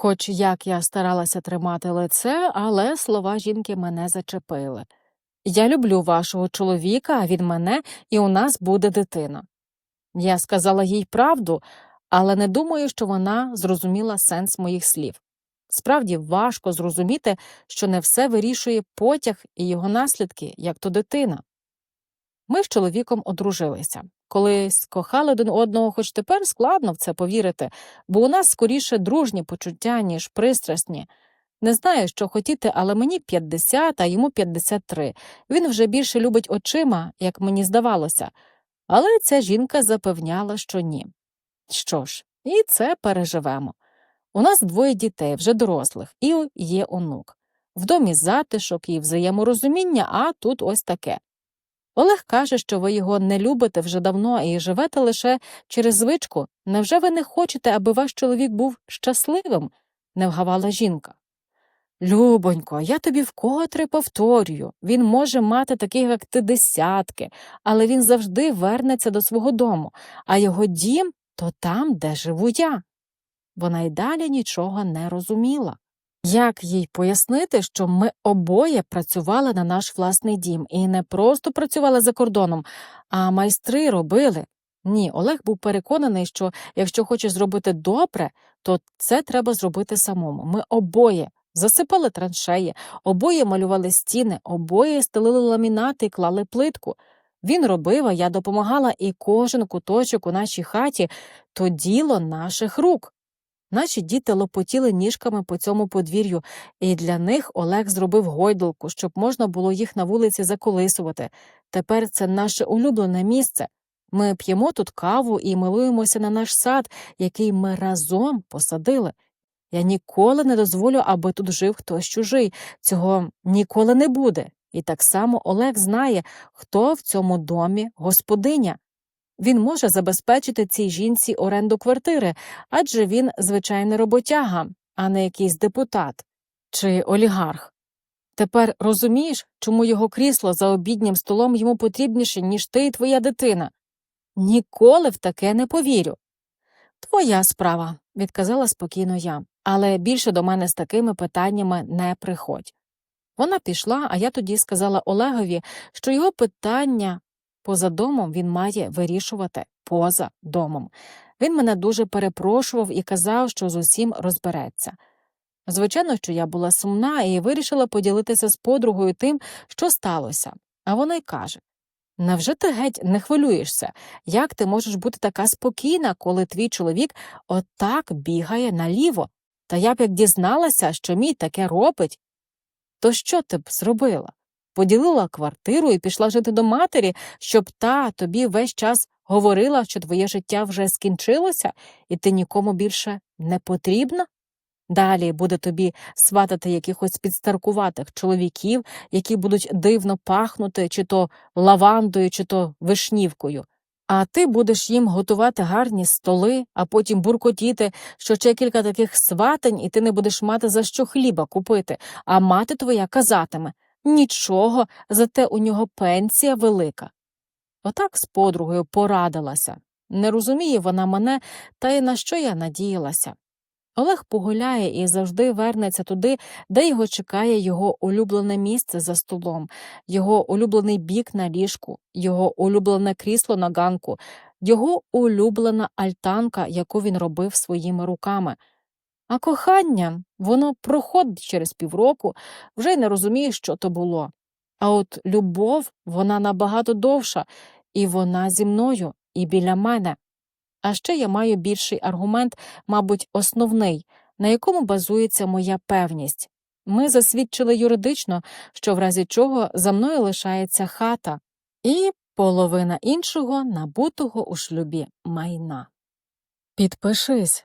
Хоч як я старалася тримати лице, але слова жінки мене зачепили. Я люблю вашого чоловіка, а він мене, і у нас буде дитина. Я сказала їй правду, але не думаю, що вона зрозуміла сенс моїх слів. Справді важко зрозуміти, що не все вирішує потяг і його наслідки, як то дитина. Ми з чоловіком одружилися. Колись кохали один одного, хоч тепер складно в це повірити, бо у нас скоріше дружні почуття, ніж пристрасні. Не знаю, що хотіти, але мені 50, а йому 53. Він вже більше любить очима, як мені здавалося. Але ця жінка запевняла, що ні. Що ж, і це переживемо. У нас двоє дітей, вже дорослих, і є онук. В домі затишок і взаєморозуміння, а тут ось таке. Олег каже, що ви його не любите вже давно і живете лише через звичку. Невже ви не хочете, аби ваш чоловік був щасливим? не вгавала жінка. Любонько, я тобі вкотре повторюю він може мати таких, як ти, десятки, але він завжди вернеться до свого дому, а його дім то там, де живу я. Вона й далі нічого не розуміла. Як їй пояснити, що ми обоє працювали на наш власний дім і не просто працювали за кордоном, а майстри робили? Ні, Олег був переконаний, що якщо хочеш зробити добре, то це треба зробити самому. Ми обоє засипали траншеї, обоє малювали стіни, обоє стелили ламінати і клали плитку. Він робив, а я допомагала, і кожен куточок у нашій хаті то діло наших рук. Наші діти лопотіли ніжками по цьому подвір'ю, і для них Олег зробив гойдалку, щоб можна було їх на вулиці заколисувати. Тепер це наше улюблене місце. Ми п'ємо тут каву і милуємося на наш сад, який ми разом посадили. Я ніколи не дозволю, аби тут жив хтось чужий. Цього ніколи не буде. І так само Олег знає, хто в цьому домі господиня. Він може забезпечити цій жінці оренду квартири, адже він звичайний роботяга, а не якийсь депутат чи олігарх. Тепер розумієш, чому його крісло за обіднім столом йому потрібніше, ніж ти і твоя дитина? Ніколи в таке не повірю. Твоя справа, відказала спокійно я, але більше до мене з такими питаннями не приходь. Вона пішла, а я тоді сказала Олегові, що його питання поза домом він має вирішувати поза домом. Він мене дуже перепрошував і казав, що з усім розбереться. Звичайно, що я була сумна і вирішила поділитися з подругою тим, що сталося, а вона й каже Невже ти геть не хвилюєшся? Як ти можеш бути така спокійна, коли твій чоловік отак бігає наліво? Та я б як дізналася, що мій таке робить, то що ти б зробила? Поділила квартиру і пішла жити до матері, щоб та тобі весь час говорила, що твоє життя вже скінчилося, і ти нікому більше не потрібна? Далі буде тобі сватати якихось підстаркуватих чоловіків, які будуть дивно пахнути чи то лавандою, чи то вишнівкою. А ти будеш їм готувати гарні столи, а потім буркотіти, що ще кілька таких сватань, і ти не будеш мати за що хліба купити, а мати твоя казатиме нічого, зате у нього пенсія велика. Отак з подругою порадилася. Не розуміє вона мене, та й на що я надіялася. Олег погуляє і завжди вернеться туди, де його чекає його улюблене місце за столом, його улюблений бік на ліжку, його улюблене крісло на ганку, його улюблена альтанка, яку він робив своїми руками. А кохання, воно проходить через півроку, вже й не розуміє, що то було. А от любов, вона набагато довша, і вона зі мною, і біля мене. А ще я маю більший аргумент, мабуть, основний, на якому базується моя певність. Ми засвідчили юридично, що в разі чого за мною лишається хата і половина іншого набутого у шлюбі майна. Підпишись,